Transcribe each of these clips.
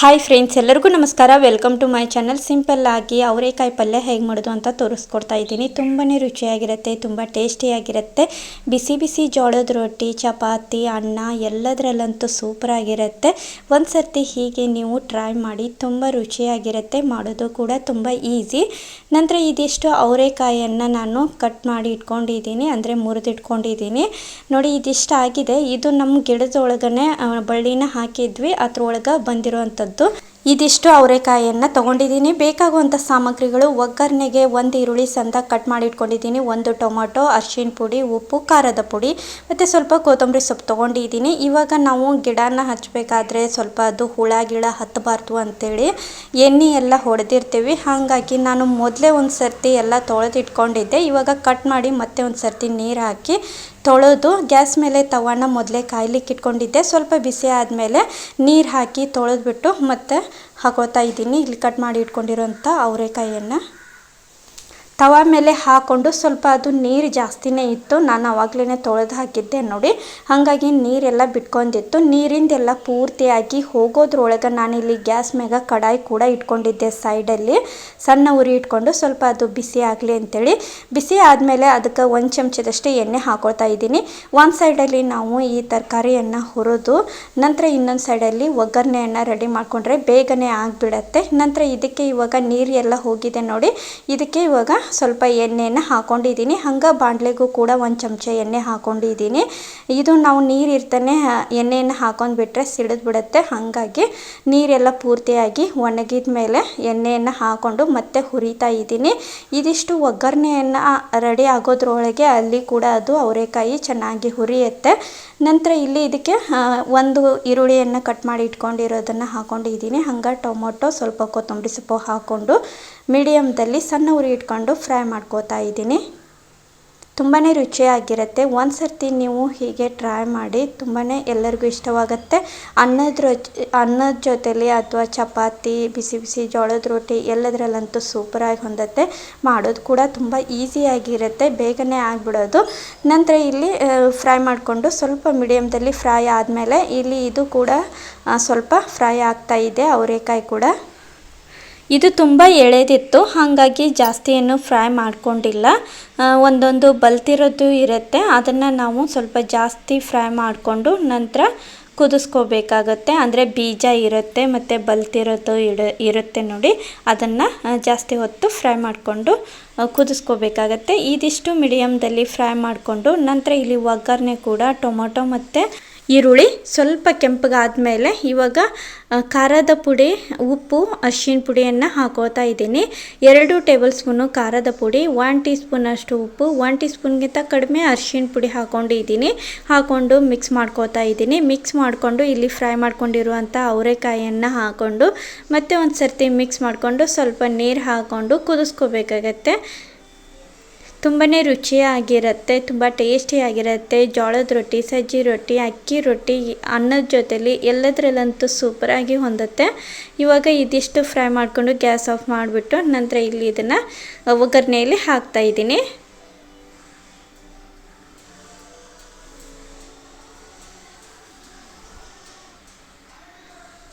Hi friends ಎಲ್ಲರಿಗೂ ನಮಸ್ಕಾರ. Welcome to my channel simple ಆಗಿ ಅವರೇಕಾಯಿ ಪಲ್ಯ ಹೇಗೆ ಮಾಡೋದು ಅಂತ ತೋರಿಸ್ಕೊಡ್ತಾ ಇದ್ದೀನಿ. ತುಂಬಾ ರುಚಿಯಾಗಿರುತ್ತೆ, ತುಂಬ ಟೇಸ್ಟಿಯಾಗಿರುತ್ತೆ. ಬಿಸಿ ಬಿಸಿ ಜೋಳದ ರೊಟ್ಟಿ, ಚಪಾತಿ, ಅನ್ನ ಎಲ್ಲದರಲ್ಲಂತೂ ಸೂಪರ್ ಆಗಿರುತ್ತೆ ಒಂದು ಸರ್ತಿ ಹೀಗೆ ನೀವು ಟ್ರೈ ಮಾಡಿ ತುಂಬ ರುಚಿಯಾಗಿರುತ್ತೆ, ಮಾಡೋದು ಕೂಡ ತುಂಬ ಈಸಿ ನಂತರ ಇದಿಷ್ಟು ಅವರೇಕಾಯಿಯನ್ನು ನಾನು ಕಟ್ ಮಾಡಿ ಇಟ್ಕೊಂಡಿದ್ದೀನಿ, ಅಂದರೆ ಮುರಿದಿಟ್ಕೊಂಡಿದ್ದೀನಿ. ನೋಡಿ ಇದಿಷ್ಟು ಆಗಿದೆ ಇದು ನಮ್ಮ ಗಿಡದೊಳಗನೆ ಬಳ್ಳಿನ ಹಾಕಿದ್ವಿ. ಅದ್ರೊಳಗೆ ಬಂದಿರೋವಂಥದ್ದು ಇದಿಷ್ಟು ಅವರೆಕಾಯಿಯನ್ನು ತೊಗೊಂಡಿದ್ದೀನಿ. ಬೇಕಾಗುವಂಥ ಸಾಮಗ್ರಿಗಳು ಒಗ್ಗರಣೆಗೆ ಒಂದು ಈರುಳ್ಳಿ ಸಂದ ಕಟ್ ಮಾಡಿ ಇಟ್ಕೊಂಡಿದ್ದೀನಿ. ಒಂದು ಟೊಮೊಟೊ ಅರ್ಶಿನ ಪುಡಿ, ಉಪ್ಪು, ಖಾರದ ಪುಡಿ, ಮತ್ತು ಸ್ವಲ್ಪ ಕೊತ್ತಂಬರಿ ಸೊಪ್ಪು ತೊಗೊಂಡಿದ್ದೀನಿ. ಇವಾಗ ನಾವು ಗಿಡನ ಹಚ್ಚಬೇಕಾದ್ರೆ ಸ್ವಲ್ಪ ಅದು ಹುಳ, ಗಿಳ ಹತ್ತಬಾರ್ದು ಅಂತೇಳಿ ಎಣ್ಣೆ ಎಲ್ಲ ಹೊಡೆದಿರ್ತೀವಿ. ಹಾಗಾಗಿ ನಾನು ಮೊದಲೇ ಒಂದು ಸರ್ತಿ ಎಲ್ಲ ತೊಳೆದಿಟ್ಕೊಂಡಿದ್ದೆ. ಇವಾಗ ಕಟ್ ಮಾಡಿ ಮತ್ತೆ ಒಂದು ಸರ್ತಿ ನೀರು ಹಾಕಿ ತೊಳೆದು ಗ್ಯಾಸ್ ಮೇಲೆ ತವಾನ ಮೊದಲೇ ಕಾಯ್ಲಿಕ್ಕೆ ಇಟ್ಕೊಂಡಿದ್ದೆ. ಸ್ವಲ್ಪ ಬಿಸಿ ಆದಮೇಲೆ ನೀರು ಹಾಕಿ ತೊಳೆದ್ಬಿಟ್ಟು ಮತ್ತೆ ಹಾಕೋತಾ ಇದ್ದೀನಿ. ಇಲ್ಲಿ ಕಟ್ ಮಾಡಿ ಇಟ್ಕೊಂಡಿರೋಂಥ ಅವರೆಕಾಯಿಯನ್ನು. ತವಾ ಮೇಲೆ ಹಾಕ್ಕೊಂಡು ಸ್ವಲ್ಪ ಅದು ನೀರು ಜಾಸ್ತಿನೇ ಇತ್ತು. ನಾನು ಆವಾಗಲೇ ತೊಳೆದು ಹಾಕಿದ್ದೆ ನೋಡಿ. ಹಾಗಾಗಿ ನೀರೆಲ್ಲ ಬಿಟ್ಕೊಂಡಿತ್ತು. ನೀರಿಂದೆಲ್ಲ ಪೂರ್ತಿಯಾಗಿ ಹೋಗೋದ್ರೊಳಗೆ ನಾನಿಲ್ಲಿ ಗ್ಯಾಸ್ ಮ್ಯಾಗ ಕಡಾಯಿ ಕೂಡ ಇಟ್ಕೊಂಡಿದ್ದೆ ಸೈಡಲ್ಲಿ. ಸಣ್ಣ ಉರಿ ಇಟ್ಕೊಂಡು ಸ್ವಲ್ಪ ಅದು ಬಿಸಿ ಆಗಲಿ ಅಂತೇಳಿ. ಬಿಸಿ ಆದಮೇಲೆ ಅದಕ್ಕೆ ಒಂದು ಚಮಚದಷ್ಟೇ ಎಣ್ಣೆ ಹಾಕೊಳ್ತಾ ಇದ್ದೀನಿ. ಒಂದು ಸೈಡಲ್ಲಿ ನಾವು ಈ ತರಕಾರಿಯನ್ನು ಹುರಿದು, ನಂತರ ಇನ್ನೊಂದು ಸೈಡಲ್ಲಿ ಒಗ್ಗರಣೆಯನ್ನು ರೆಡಿ ಮಾಡಿಕೊಂಡ್ರೆ ಬೇಗನೆ ಆಗಿಬಿಡತ್ತೆ. ನಂತರ ಇದಕ್ಕೆ ಇವಾಗ ನೀರು ಎಲ್ಲ ಹೋಗಿದೆ ನೋಡಿ. ಇದಕ್ಕೆ ಇವಾಗ ಸ್ವಲ್ಪ ಎಣ್ಣೆನ ಹಾಕೊಂಡಿದ್ದೀನಿ. ಹಂಗೆ ಬಾಂಡ್ಲೆಗೂ ಕೂಡ ಒಂದು ಚಮಚ ಎಣ್ಣೆ ಹಾಕೊಂಡಿದ್ದೀನಿ. ಇದು ನಾವು ನೀರು ಇರ್ತಾನೆ ಎಣ್ಣೆಯನ್ನು ಸಿಡಿದು ಬಿಡುತ್ತೆ ಹಾಗಾಗಿ ನೀರೆಲ್ಲ ಪೂರ್ತಿಯಾಗಿ ಒಣಗಿದ ಮೇಲೆ ಎಣ್ಣೆಯನ್ನು ಹಾಕೊಂಡು ಮತ್ತೆ ಹುರಿತಾ ಇದ್ದೀನಿ. ಇದಿಷ್ಟು ಒಗ್ಗರಣೆಯನ್ನು ರೆಡಿ ಆಗೋದ್ರೊಳಗೆ ಅಲ್ಲಿ ಕೂಡ ಅದು ಅವರೆಕಾಯಿ ಚೆನ್ನಾಗಿ ಹುರಿಯುತ್ತೆ. ನಂತರ ಇಲ್ಲಿ ಇದಕ್ಕೆ ಒಂದು ಈರುಳ್ಳಿಯನ್ನು ಕಟ್ ಮಾಡಿ ಇಟ್ಕೊಂಡಿರೋದನ್ನು ಹಾಕೊಂಡಿದ್ದೀನಿ. ಹಂಗೆ ಟೊಮೊಟೊ, ಸ್ವಲ್ಪ ಕೊತ್ತಂಬರಿ ಸೊಪ್ಪು ಹಾಕ್ಕೊಂಡು ಮೀಡಿಯಮ್ದಲ್ಲಿ ಸಣ್ಣ ಉರಿ ಇಟ್ಕೊಂಡು ಫ್ರೈ ಮಾಡ್ಕೋತಾ ಇದ್ದೀನಿ. ತುಂಬಾ ರುಚಿಯಾಗಿರುತ್ತೆ. ಒಂದು ಸರ್ತಿ ನೀವು ಹೀಗೆ ಟ್ರೈ ಮಾಡಿ ತುಂಬಾ ಎಲ್ಲರಿಗೂ ಇಷ್ಟವಾಗುತ್ತೆ. ಅನ್ನದ ರೊಚ್, ಅನ್ನದ ಜೊತೆಲಿ ಅಥವಾ ಚಪಾತಿ, ಬಿಸಿ ಬಿಸಿ ಜೋಳದ ರೊಟ್ಟಿ ಎಲ್ಲದರಲ್ಲಂತೂ ಸೂಪರಾಗಿ ಹೊಂದತ್ತೆ. ಮಾಡೋದು ಕೂಡ ತುಂಬ ಈಸಿಯಾಗಿರುತ್ತೆ. ಬೇಗನೆ ಆಗಿಬಿಡೋದು. ನಂತರ ಇಲ್ಲಿ ಫ್ರೈ ಮಾಡಿಕೊಂಡು ಸ್ವಲ್ಪ ಮೀಡಿಯಮ್ದಲ್ಲಿ ಫ್ರೈ ಆದಮೇಲೆ ಇಲ್ಲಿ ಇದು ಕೂಡ ಸ್ವಲ್ಪ ಫ್ರೈ ಆಗ್ತಾ ಇದೆ. ಅವರೆಕಾಯಿ ಕೂಡ. ಇದು ತುಂಬ ಎಳೆದಿತ್ತು, ಹಾಗಾಗಿ ಜಾಸ್ತಿ ಏನು ಫ್ರೈ ಮಾಡ್ಕೊಂಡಿಲ್ಲ. ಒಂದೊಂದು ಬಲ್ತಿರೋದು ಇರುತ್ತೆ, ಅದನ್ನು ನಾವು ಸ್ವಲ್ಪ ಜಾಸ್ತಿ ಫ್ರೈ ಮಾಡಿಕೊಂಡು ನಂತರ ಕುದಿಸ್ಕೋಬೇಕಾಗತ್ತೆ. ಅಂದರೆ ಬೀಜ ಇರುತ್ತೆ, ಮತ್ತು ಬಲ್ತಿರೋದು ಇಡ, ಇರುತ್ತೆ ನೋಡಿ, ಅದನ್ನು ಜಾಸ್ತಿ ಹೊತ್ತು ಫ್ರೈ ಮಾಡಿಕೊಂಡು ಕುದಿಸ್ಕೋಬೇಕಾಗತ್ತೆ. ಇದಿಷ್ಟು ಮೀಡಿಯಮ್ದಲ್ಲಿ ಫ್ರೈ ಮಾಡಿಕೊಂಡು, ನಂತರ ಇಲ್ಲಿ ಒಗ್ಗರಣೆ ಕೂಡ, ಟೊಮೊಟೊ ಮತ್ತು ಈರುಳ್ಳಿ ಸ್ವಲ್ಪ ಕೆಂಪಗಾದ್ಮೇಲೆ ಇವಾಗ ಆ, ಖಾರದ ಪುಡಿ ಉಪ್ಪು ಅರ್ಶಿನ ಪುಡಿಯನ್ನು ಹಾಕೋತಾ ಇದ್ದೀನಿ. ಎರಡು ಟೇಬಲ್ ಸ್ಪೂನು ಖಾರದ ಪುಡಿ ಒನ್ ಟೀ ಸ್ಪೂನಷ್ಟು ಉಪ್ಪು ಒನ್ ಟೀ ಸ್ಪೂನ್ಗಿಂತ ಕಡಿಮೆ ಅರ್ಶಿನ ಪುಡಿ ಹಾಕೊಂಡಿದ್ದೀನಿ. ಹಾಕ್ಕೊಂಡು ಮಿಕ್ಸ್ ಮಾಡ್ಕೋತಾ ಇದ್ದೀನಿ. ಮಿಕ್ಸ್ ಮಾಡಿಕೊಂಡು ಇಲ್ಲಿ ಫ್ರೈ ಮಾಡ್ಕೊಂಡಿರುವಂಥ ಅವರೆಕಾಯಿಯನ್ನು ಹಾಕ್ಕೊಂಡು ಮತ್ತೆ ಒಂದು ಸರ್ತಿ ಮಿಕ್ಸ್ ಮಾಡಿಕೊಂಡು ಸ್ವಲ್ಪ ನೀರು ಹಾಕ್ಕೊಂಡು ಕುದಿಸ್ಕೋಬೇಕಾಗತ್ತೆ. ತುಂಬಾ ರುಚಿಯಾಗಿರುತ್ತೆ, ತುಂಬ ಟೇಸ್ಟಿಯಾಗಿರುತ್ತೆ. ಜೋಳದ ರೊಟ್ಟಿ, ಸಜ್ಜಿ ರೊಟ್ಟಿ, ಅಕ್ಕಿ ರೊಟ್ಟಿ, ಅನ್ನದ ಜೊತೇಲಿ ಎಲ್ಲದರಲ್ಲಂತೂ ಸೂಪರಾಗಿ ಹೊಂದುತ್ತೆ. ಇವಾಗ ಇದಿಷ್ಟು ಫ್ರೈ ಮಾಡಿಕೊಂಡು ಗ್ಯಾಸ್ ಆಫ್ ಮಾಡಿಬಿಟ್ಟು ನಂತರ ಇಲ್ಲಿ ಇದನ್ನು ಒಗ್ಗರಣೆಯಲ್ಲಿ ಹಾಕ್ತಾ ಇದ್ದೀನಿ.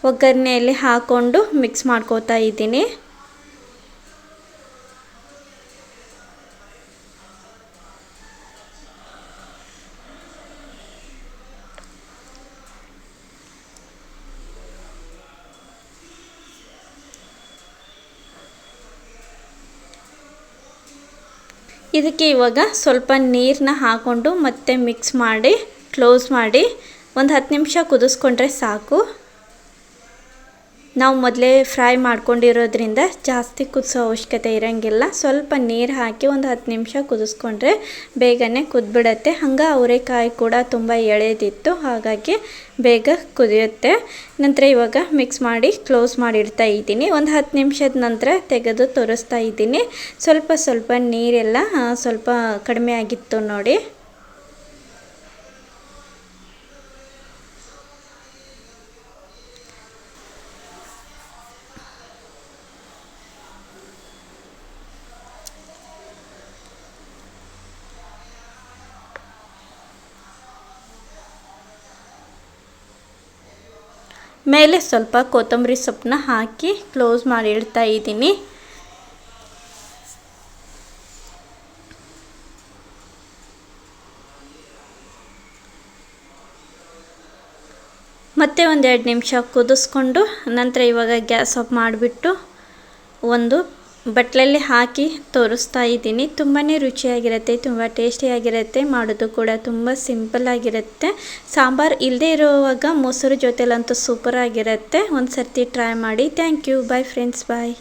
ಒಗ್ಗರಣೆಯಲ್ಲಿ ಹಾಕ್ಕೊಂಡು ಮಿಕ್ಸ್ ಮಾಡ್ಕೋತಾ ಇದ್ದೀನಿ. ಇದಕ್ಕೆ ಇವಾಗ ಸ್ವಲ್ಪ ನೀರನ್ನ ಹಾಕ್ಕೊಂಡು ಮತ್ತೆ ಮಿಕ್ಸ್ ಮಾಡಿ ಕ್ಲೋಸ್ ಮಾಡಿ ಒಂದು ಹತ್ತು ನಿಮಿಷ ಕುದಿಸ್ಕೊಂಡ್ರೆ ಸಾಕು. ನಾವು ಮೊದಲೇ ಫ್ರೈ ಮಾಡ್ಕೊಂಡಿರೋದ್ರಿಂದ ಜಾಸ್ತಿ ಕುದಿಸೋ ಅವಶ್ಯಕತೆ ಇರೋಂಗಿಲ್ಲ. ಸ್ವಲ್ಪ ನೀರು ಹಾಕಿ ಒಂದು ಹತ್ತು ನಿಮಿಷ ಕುದಿಸ್ಕೊಂಡ್ರೆ ಬೇಗನೆ ಕುದ್ಬಿಡತ್ತೆ. ಹಂಗೆ ಅವರೆಕಾಯಿ ಕೂಡ ತುಂಬ ಎಳೆದಿತ್ತು. ಹಾಗಾಗಿ ಬೇಗ ಕುದಿಯುತ್ತೆ. ನಂತರ ಇವಾಗ ಮಿಕ್ಸ್ ಮಾಡಿ ಕ್ಲೋಸ್ ಮಾಡಿಡ್ತಾ ಇದ್ದೀನಿ. ಒಂದು ಹತ್ತು ನಿಮಿಷದ ನಂತರ ತೆಗೆದು ತೋರಿಸ್ತಾ ಇದ್ದೀನಿ. ಸ್ವಲ್ಪ ಸ್ವಲ್ಪ ನೀರೆಲ್ಲ ಸ್ವಲ್ಪ ಕಡಿಮೆ ಆಗಿತ್ತು ನೋಡಿ. ಮೇಲೆ ಸ್ವಲ್ಪ ಕೊತ್ತಂಬರಿ ಸೊಪ್ಪನ್ನ ಹಾಕಿ ಕ್ಲೋಸ್ ಮಾಡಿ ಇಡ್ತಾ ಇದ್ದೀನಿ. ಮತ್ತೆ ಒಂದೆರಡು ನಿಮಿಷ ಕುದಿಸ್ಕೊಂಡು ನಂತರ ಇವಾಗ ಗ್ಯಾಸ್ ಆಫ್ ಮಾಡಿಬಿಟ್ಟು ಒಂದು ಬಟ್ಲಲ್ಲಿ ಹಾಕಿ ತೋರಿಸ್ತಾ ಇದ್ದೀನಿ. ತುಂಬಾ ರುಚಿಯಾಗಿರುತ್ತೆ, ತುಂಬ ಟೇಸ್ಟಿಯಾಗಿರುತ್ತೆ, ಮಾಡೋದು ಕೂಡ ತುಂಬ ಸಿಂಪಲ್ ಆಗಿರುತ್ತೆ. ಸಾಂಬಾರು ಇಲ್ಲದೇ ಇರುವಾಗ ಮೊಸರು ಜೊತೆಲಂತೂ ಸೂಪರ್ ಆಗಿರುತ್ತೆ. ಒಂದು ಸರ್ತಿ ಟ್ರೈ ಮಾಡಿ. Thank you. Bye friends. Bye.